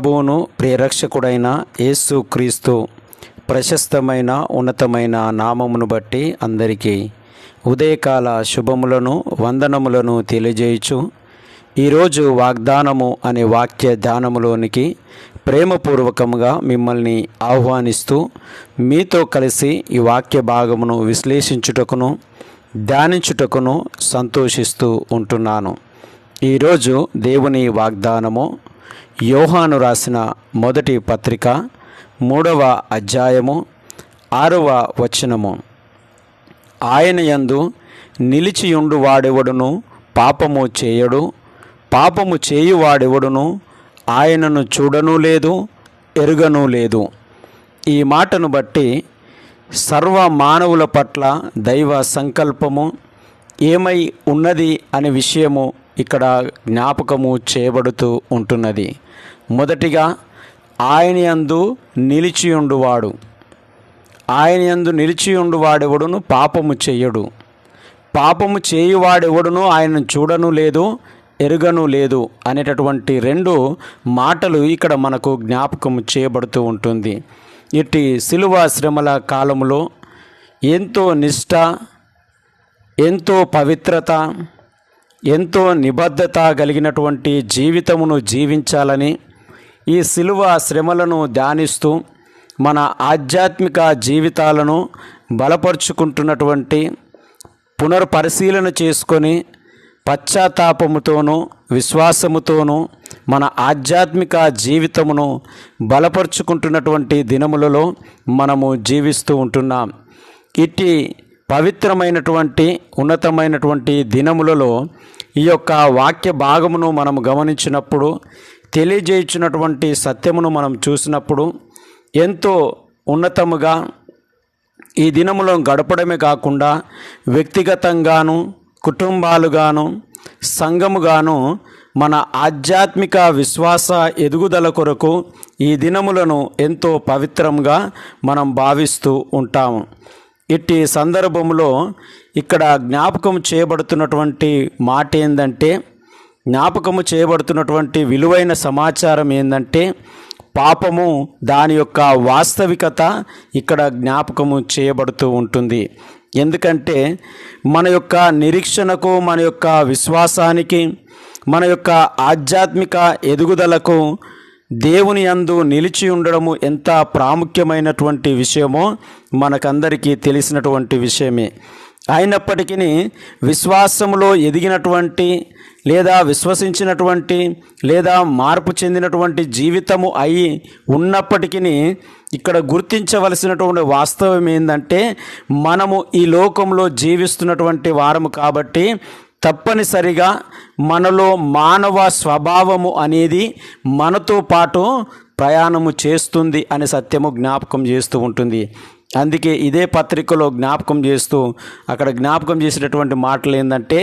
ప్రభువును ప్రియరక్షకుడైన యేసు క్రీస్తు ప్రశస్తమైన ఉన్నతమైన నామమును బట్టి అందరికీ ఉదయకాల శుభములను వందనములను తెలియజేయచు ఈరోజు వాగ్దానము అనే వాక్య ధ్యానములోనికి ప్రేమపూర్వకంగా మిమ్మల్ని ఆహ్వానిస్తూ మీతో కలిసి ఈ వాక్య భాగమును విశ్లేషించుటకును ధ్యానించుటకును సంతోషిస్తూ ఉంటున్నాను. ఈరోజు దేవుని వాగ్దానము యోహాను రాసిన మొదటి పత్రిక మూడవ అధ్యాయము ఆరవ వచనము. ఆయన యందు నిలిచియుండు వాడెవడును పాపము చేయడు పాపము చేయువాడెవడును ఆయనను చూడను లేదు ఎరుగను లేదు. ఈ మాటను బట్టి సర్వ మానవుల పట్ల దైవ సంకల్పము ఏమై ఉన్నది అనే విషయము ఇక్కడ జ్ఞాపకము చేయబడుతూ ఉంటున్నది. మొదటిగా ఆయన యందు నిలిచియుండువాడు. ఆయన యందు నిలిచియుండు వాడెవడును పాపము చేయడు. పాపము చేయువాడెవడును? ఆయనను చూడను లేదు ఎరుగను లేదు అనేటటువంటి రెండు మాటలు ఇక్కడ మనకు జ్ఞాపకం చేయబడుతూ ఉంటుంది. ఇట్టి శిలువ శ్రమల కాలములో ఎంతో నిష్ఠ ఎంతో పవిత్రత ఎంతో నిబద్ధత కలిగినటువంటి జీవితమును జీవించాలని ఈ శిలువ శ్రమలను ధ్యానిస్తూ మన ఆధ్యాత్మిక జీవితాలను బలపరుచుకుంటున్నటువంటి పునర్పరిశీలన చేసుకొని పశ్చాత్తాపముతోనూ విశ్వాసముతోనూ మన ఆధ్యాత్మిక జీవితమును బలపరుచుకుంటున్నటువంటి దినములలో మనము జీవిస్తూ ఉంటున్నాం. ఇట్టి పవిత్రమైనటువంటి ఉన్నతమైనటువంటి దినములలో ఈ యొక్క వాక్య భాగమును మనం గమనించినప్పుడు తెలియజేయించినటువంటి సత్యమును మనం చూసినప్పుడు ఎంతో ఉన్నతముగా ఈ దినములో గడపడమే కాకుండా వ్యక్తిగతంగాను కుటుంబాలుగాను సంఘముగాను మన ఆధ్యాత్మిక విశ్వాస ఎదుగుదల కొరకు ఈ దినములను ఎంతో పవిత్రంగా మనం భావిస్తూ ఉంటాము. ఇట్టి సందర్భంలో ఇక్కడ జ్ఞాపకం చేయబడుతున్నటువంటి మాట ఏంటంటే జ్ఞాపకము చేయబడుతున్నటువంటి విలువైన సమాచారం ఏంటంటే పాపము దాని యొక్క వాస్తవికత ఇక్కడ జ్ఞాపకము చేయబడుతూ ఉంటుంది. ఎందుకంటే మన యొక్క నిరీక్షణకు మన యొక్క విశ్వాసానికి మన యొక్క ఆధ్యాత్మిక ఎదుగుదలకు దేవుని అందు నిలిచి ఉండడము ఎంత ప్రాముఖ్యమైనటువంటి విషయమో మనకందరికీ తెలిసినటువంటి విషయమే. అయినప్పటికీ విశ్వాసములో ఎదిగినటువంటి లేదా విశ్వసించినటువంటి లేదా మార్పు చెందినటువంటి జీవితము అయి ఉన్నప్పటికీ ఇక్కడ గుర్తించవలసినటువంటి వాస్తవం ఏంటంటే మనము ఈ లోకంలో జీవిస్తున్నటువంటి వారము కాబట్టి తప్పనిసరిగా మనలో మానవ స్వభావము అనేది మనతో పాటు ప్రయాణము చేస్తుంది అనే సత్యము జ్ఞాపకం చేస్తూ ఉంటుంది. అందుకే ఇదే పత్రికలో జ్ఞాపకం చేస్తూ అక్కడ జ్ఞాపకం చేసేటటువంటి మాటలు ఏంటంటే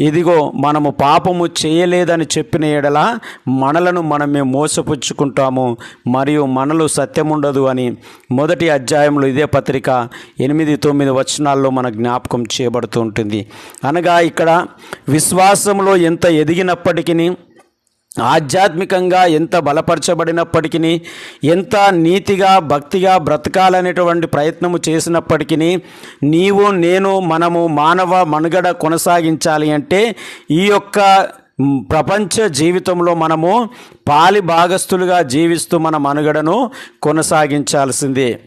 ఇదిగో మనము పాపము చేయలేదని చెప్పిన ఎడల మనలను మనమే మోసపుచ్చుకుంటాము మరియు మనలో సత్యం ఉండదు అని మొదటి అధ్యాయంలో ఇదే పత్రిక ఎనిమిది తొమ్మిది వచనాల్లో మన జ్ఞాపకం చేయబడుతూ ఉంటుంది. అనగా ఇక్కడ విశ్వాసంలో ఎంత ఎదిగినప్పటికీ ఆధ్యాత్మికంగా ఎంత బలపరచబడినప్పటికీ ఎంత నీతిగా భక్తిగా బ్రతకాలనేటువంటి ప్రయత్నము చేసినప్పటికీ నీవు నేను మనము మానవ మనుగడ కొనసాగించాలి అంటే ఈ యొక్క ప్రపంచ జీవితంలో మనము పాలి భాగస్థులుగా జీవిస్తూ మన మనుగడను కొనసాగించాల్సిందే.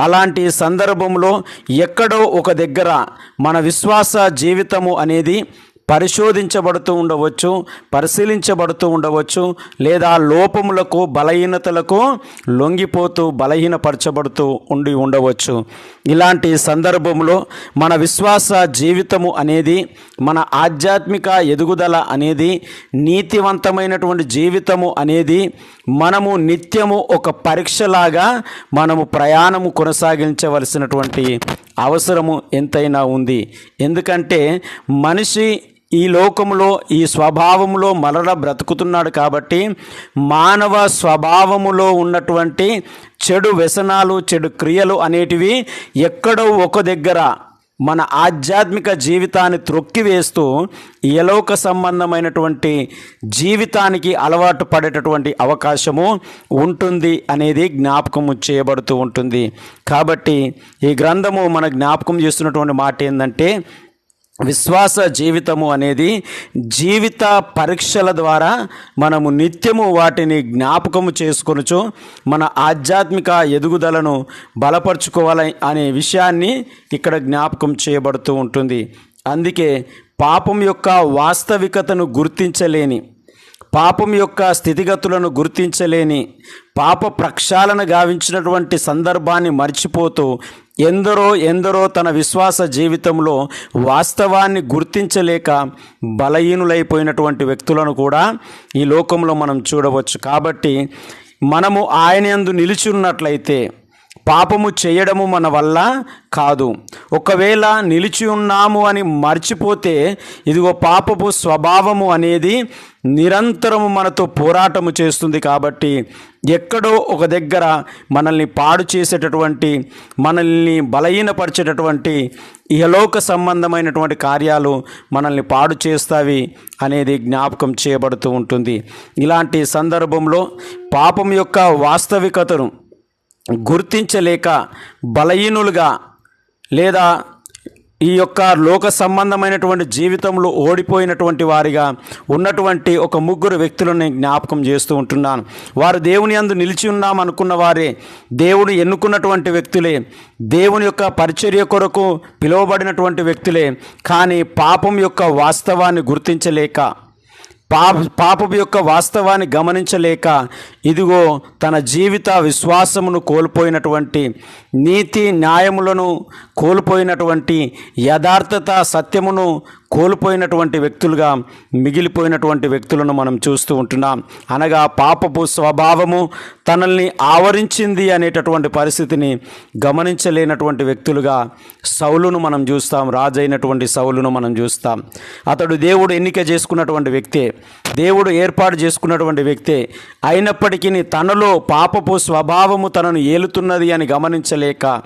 అలాంటి సందర్భంలో ఎక్కడో ఒక దగ్గర మన విశ్వాస జీవితము అనేది పరిశోధించబడుతూ ఉండవచ్చు పరిశీలించబడుతూ ఉండవచ్చు లేదా లోపములకు బలహీనతలకు లొంగిపోతూ బలహీనపరచబడుతూ ఉండి ఉండవచ్చు. ఇలాంటి సందర్భంలో మన విశ్వాస జీవితము అనేది మన ఆధ్యాత్మిక ఎదుగుదల అనేది నీతివంతమైనటువంటి జీవితము అనేది మనము నిత్యము ఒక పరీక్షలాగా మనము ప్రయాణము కొనసాగించవలసినటువంటి అవసరము ఎంతైనా ఉంది. ఎందుకంటే మనిషి ఈ లోకములో ఈ స్వభావములో మరల బ్రతుకుతున్నాడు కాబట్టి మానవ స్వభావములో ఉన్నటువంటి చెడు వ్యసనాలు చెడు క్రియలు అనేటివి ఎక్కడో ఒక దగ్గర మన ఆధ్యాత్మిక జీవితాన్ని త్రొక్కివేస్తూ ఎలోక సంబంధమైనటువంటి జీవితానికి అలవాటు పడేటటువంటి అవకాశము ఉంటుంది అనేది జ్ఞాపకము చేయబడుతూ ఉంటుంది. కాబట్టి ఈ గ్రంథము మన జ్ఞాపకం చేస్తున్నటువంటి మాట ఏంటంటే విశ్వాస జీవితము అనేది జీవిత పరీక్షల ద్వారా మనము నిత్యము వాటిని జ్ఞాపకము చేసుకొనుచు మన ఆధ్యాత్మిక ఎదుగుదలను బలపరుచుకోవాలి అనే విషయాన్ని ఇక్కడ జ్ఞాపకం చేయబడుతూ ఉంటుంది. అందుకే పాపం యొక్క వాస్తవికతను గుర్తించలేని పాపం యొక్క స్థితిగతులను గుర్తించలేని పాప ప్రక్షాళన గావించినటువంటి సందర్భాన్ని మర్చిపోతూ ఎందరో ఎందరో తన విశ్వాస జీవితంలో వాస్తవాన్ని గుర్తించలేక బలహీనులైపోయినటువంటి వ్యక్తులను కూడా ఈ లోకంలో మనం చూడవచ్చు. కాబట్టి మనము ఆయనందు నిలిచి ఉన్నట్లయితే పాపము చేయడము మన వల్ల కాదు. ఒకవేళ నిలిచి ఉన్నాము అని మర్చిపోతే ఇదిగో పాపపు స్వభావము అనేది నిరంతరము మనతో పోరాటము చేస్తుంది కాబట్టి ఎక్కడో ఒక దగ్గర మనల్ని పాడు చేసేటటువంటి మనల్ని బలహీనపరిచేటటువంటి ఇహలోక సంబంధమైనటువంటి కార్యాలు మనల్ని పాడు చేస్తావి అనేది జ్ఞాపకం చేయబడుతూ ఉంటుంది. ఇలాంటి సందర్భంలో పాపం యొక్క వాస్తవికతను గుర్తించలేక బలహీనులుగా లేదా ఈ యొక్క లోక సంబంధమైనటువంటి జీవితంలో ఓడిపోయినటువంటి వారిగా ఉన్నటువంటి ఒక ముగ్గురు వ్యక్తులను నేను జ్ఞాపకం చేస్తూ ఉంటున్నాను. వారు దేవుని అందు నిలిచి ఉన్నాం అనుకున్న వారే దేవుని ఎన్నుకున్నటువంటి వ్యక్తులే దేవుని యొక్క పరిచర్య కొరకు పిలువబడినటువంటి వ్యక్తులే కానీ పాపం యొక్క వాస్తవాన్ని గుర్తించలేక పాప పాపపు యొక్క వాస్తవాన్ని గమనించలేక ఇదిగో తన జీవిత విశ్వాసమును కోల్పోయినటువంటి నీతి న్యాయములను కోల్పోయినటువంటి యథార్థత సత్యమును కోల్పోయినటువంటి వ్యక్తులుగా మిగిలిపోయినటువంటి వ్యక్తులను మనం చూస్తూ ఉంటున్నాం. అనగా పాపపు స్వభావము తనల్ని ఆవరించింది అనేటటువంటి పరిస్థితిని గమనించలేనటువంటి వ్యక్తులుగా సౌలును మనం చూస్తాం రాజైనటువంటి సౌలును మనం చూస్తాం. అతడు దేవుడు ఎన్నిక చేసుకున్నటువంటి వ్యక్తే దేవుడు ఏర్పాటు చేసుకున్నటువంటి వ్యక్తే అయినప్పటికీ తనలో పాపపు స్వభావము తనను ఏలుతున్నది అని గమనించలేక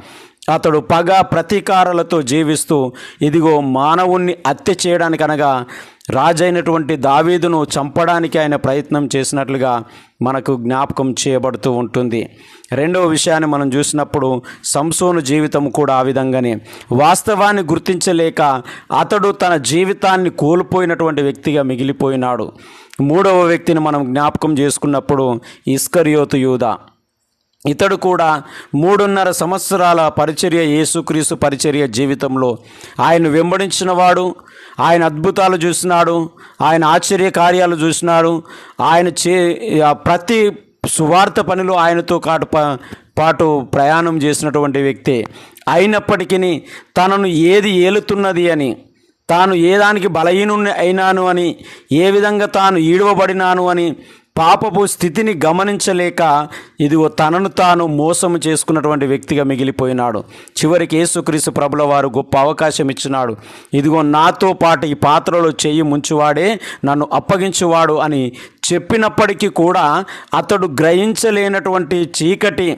అతడు పగ ప్రతీకారాలతో జీవిస్తూ ఇదిగో మానవుణ్ణి హత్య చేయడానికి అనగా రాజైనటువంటి దావీదును చంపడానికి ఆయన ప్రయత్నం చేసినట్లుగా మనకు జ్ఞాపకం చేయబడుతూ ఉంటుంది. రెండవ విషయాన్ని మనం చూసినప్పుడు సంసోను జీవితం కూడా ఆ విధంగానే. వాస్తవాన్ని గుర్తించలేక అతడు తన జీవితాన్ని కోల్పోయినటువంటి వ్యక్తిగా మిగిలిపోయినాడు. మూడవ వ్యక్తిని మనం జ్ఞాపకం చేసుకున్నప్పుడు ఇస్కరియోతు యూదా. ఇతడు కూడా మూడున్నర సంవత్సరాల పరిచర్య యేసుక్రీస్తు పరిచర్య జీవితంలో ఆయన వెంబడించిన వాడు ఆయన అద్భుతాలు చూసినాడు ఆయన ఆశ్చర్య కార్యాలు చూసినాడు ఆయన చే ప్రతి సువార్త పనిలో ఆయనతో కాటు పాటు ప్రయాణం చేసినటువంటి వ్యక్తి. అయినప్పటికీ తనను ఏది ఏలుతున్నది అని తాను ఏ దానికి బలహీనుని అయినాను అని ఏ విధంగా తాను ఈడవబడినాను అని పాపపు స్థితిని గమనించలేక ఇదిగో తనను తాను మోసము చేసుకున్నటువంటి వ్యక్తిగా మిగిలిపోయినాడు. చివరికి యేసుక్రీస్తు ప్రభుల వారు గొప్ప అవకాశం ఇచ్చినాడు. ఇదిగో నాతో పాటు ఈ పాత్రలో చెయ్యి ముంచువాడే నన్ను అప్పగించువాడు అని చెప్పినప్పటికీ కూడా అతడు గ్రహించలేనటువంటి చీకటి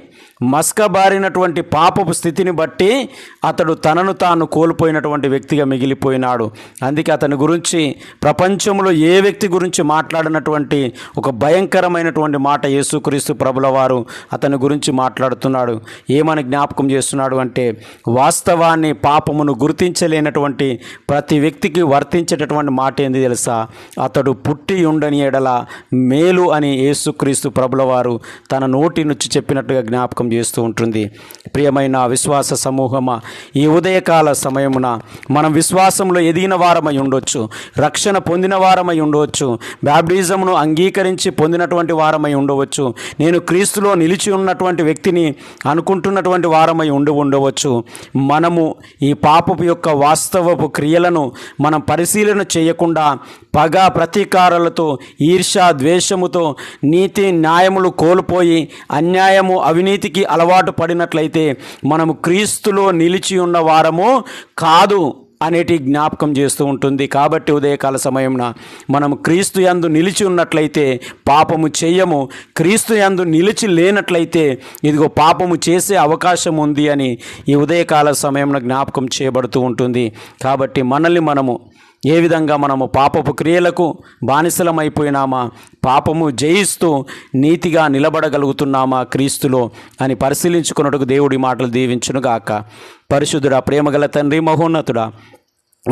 మస్కబారినటువంటి పాపపు స్థితిని బట్టి అతడు తనను తాను కోల్పోయినటువంటి వ్యక్తిగా మిగిలిపోయినాడు. అందుకే అతని గురించి ప్రపంచంలో ఏ వ్యక్తి గురించి మాట్లాడినటువంటి ఒక భయంకరమైనటువంటి మాట యేసుక్రీస్తు ప్రభుల వారు అతని గురించి మాట్లాడుతున్నాడు. ఏమని జ్ఞాపకం చేస్తున్నాడు అంటే వాస్తవాన్ని పాపమును గుర్తించలేనటువంటి ప్రతి వ్యక్తికి వర్తించేటటువంటి మాట ఏంది తెలుసా? అతడు పుట్టి ఉండని ఎడల మేలు అని యేసుక్రీస్తు ప్రభుల వారు తన నోటి నుంచి చెప్పినట్టుగా జ్ఞాపకం చేస్తూ ఉంటుంది. ప్రియమైన విశ్వాస సమూహమా ఈ ఉదయకాల సమయమున మనం విశ్వాసంలో ఎదిగిన వారమై ఉండొచ్చు రక్షణ పొందిన వారమై ఉండవచ్చు బ్యాప్టిజంను అంగీకరించి పొందినటువంటి వారమై ఉండవచ్చు నేను క్రీస్తులో నిలిచి ఉన్నటువంటి వ్యక్తిని అనుకుంటున్నటువంటి వారమై ఉండి ఉండవచ్చు. మనము ఈ పాపపు యొక్క వాస్తవపు క్రియలను మనం పరిశీలన చేయకుండా పగ ప్రతీకారాలతో ఈర్ష ద్వేషముతో నీతి న్యాయములు కోల్పోయి అన్యాయము అవినీతికి అలవాటు పడినట్లయితే మనము క్రీస్తులో నిలిచి ఉన్న వారము కాదు అనేటి జ్ఞాపకం చేస్తూ ఉంటుంది. కాబట్టి ఉదయకాల సమయంన మనం క్రీస్తు యందు నిలిచి ఉన్నట్లయితే పాపము చేయము. క్రీస్తు యందు నిలిచి లేనట్లయితే ఇదిగో పాపము చేసే అవకాశం ఉంది అని ఈ ఉదయకాల సమయంలో జ్ఞాపకం చేయబడుతూ ఉంటుంది. కాబట్టి మనల్ని మనము ఏ విధంగా మనము పాపపు క్రియలకు బానిసలమైపోయినామా? పాపము జయిస్తూ నీతిగా నిలబడగలుగుతున్నామా క్రీస్తులో అని పరిశీలించుకున్నట్టుకు దేవుడి మాటలు దీవించునుగాక. పరిశుద్ధుడా ప్రేమగల తండ్రి మహోన్నతుడా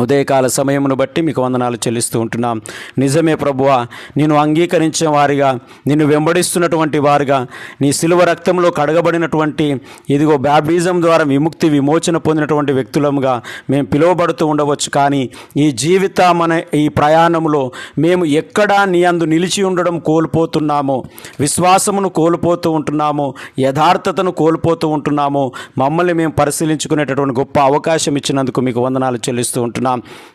ఉదయకాల సమయమును బట్టి మీకు వందనాలు చెల్లిస్తూ ఉంటున్నాం. నిజమే ప్రభువా నేను అంగీకరించిన వారిగా నిన్ను వెంబడిస్తున్నటువంటి వారుగా నీ సిలువ రక్తంలో కడగబడినటువంటి ఇదిగో బ్యాబీజం ద్వారా విముక్తి విమోచన పొందినటువంటి వ్యక్తులముగా మేము పిలువబడుతూ ఉండవచ్చు. కానీ ఈ జీవితం ఈ ప్రయాణంలో మేము ఎక్కడా నీ అందు నిలిచి ఉండడం కోల్పోతున్నామో విశ్వాసమును కోల్పోతూ ఉంటున్నామో యథార్థతను కోల్పోతూ ఉంటున్నామో మమ్మల్ని మేము పరిశీలించుకునేటటువంటి గొప్ప అవకాశం ఇచ్చినందుకు మీకు వందనాలు చెల్లిస్తూ ఉంటున్నాం.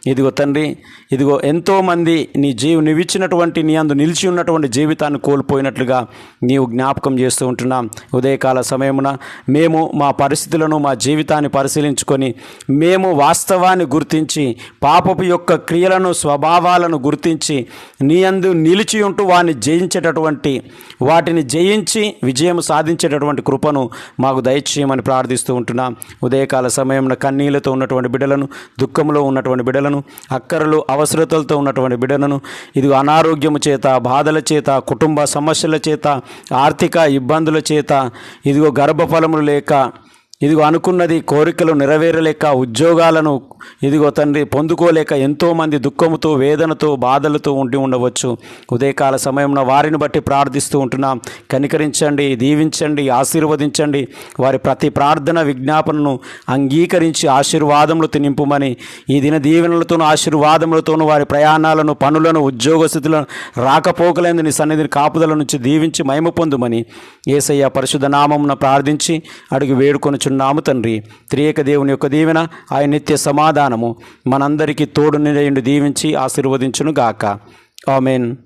ఇదిగో తండ్రి ఇదిగో ఎంతోమంది నీ జీవి నువ్విచ్చినటువంటి నీ అందు నిలిచి ఉన్నటువంటి జీవితాన్ని కోల్పోయినట్లుగా నీవు జ్ఞాపకం చేస్తూ ఉంటున్నాం. ఉదయకాల సమయమున మేము మా పరిస్థితులను మా జీవితాన్ని పరిశీలించుకొని మేము వాస్తవాన్ని గుర్తించి పాపపు యొక్క క్రియలను స్వభావాలను గుర్తించి నీ అందు నిలిచి ఉంటూ వారిని జయించేటటువంటి వాటిని జయించి విజయం సాధించేటటువంటి కృపను మాకు దయచేయమని ప్రార్థిస్తూ ఉంటున్నాం. ఉదయకాల సమయంలో కన్నీళ్ళతో ఉన్నటువంటి బిడ్డలను దుఃఖంలో ఉన్న ఉన్నటువంటి బిడ్డలను అక్కరలు అవసరతలతో ఉన్నటువంటి బిడ్డలను ఇది అనారోగ్యము చేత బాధల చేత కుటుంబ సమస్యల చేత ఆర్థిక ఇబ్బందుల చేత ఇదిగో గర్భఫలములు లేక ఇదిగో అనుకున్నది కోరికలు నెరవేరలేక ఉద్యోగాలను ఇదిగో తండ్రి పొందుకోలేక ఎంతోమంది దుఃఖముతో వేదనతో బాధలతో ఉండి ఉండవచ్చు. ఉదయకాల సమయంలో వారిని బట్టి ప్రార్థిస్తూ ఉంటున్నాం. కనికరించండి దీవించండి ఆశీర్వదించండి. వారి ప్రతి ప్రార్థన విజ్ఞాపనను అంగీకరించి ఆశీర్వాదములు తినింపుమని. ఈ దిన దీవెనలతోనూ ఆశీర్వాదములతోనూ వారి ప్రయాణాలను పనులను ఉద్యోగ స్థితులను రాకపోకలేని నీ సన్నిధిని కాపుదల నుంచి దీవించి మహిమ పొందుమని. ఏసయ్య పరిశుద్ధ నామమున ప్రార్థించి అడిగి వేడుకొని వేడుకొనుచున్నాము తండ్రి. త్రియేక దేవుని యొక్క దీవెన ఆయన నిత్య సమాధానము. మనందరికీ తోడు నిలయండి దీవించి ఆశీర్వదించును గాక ఆమెన్.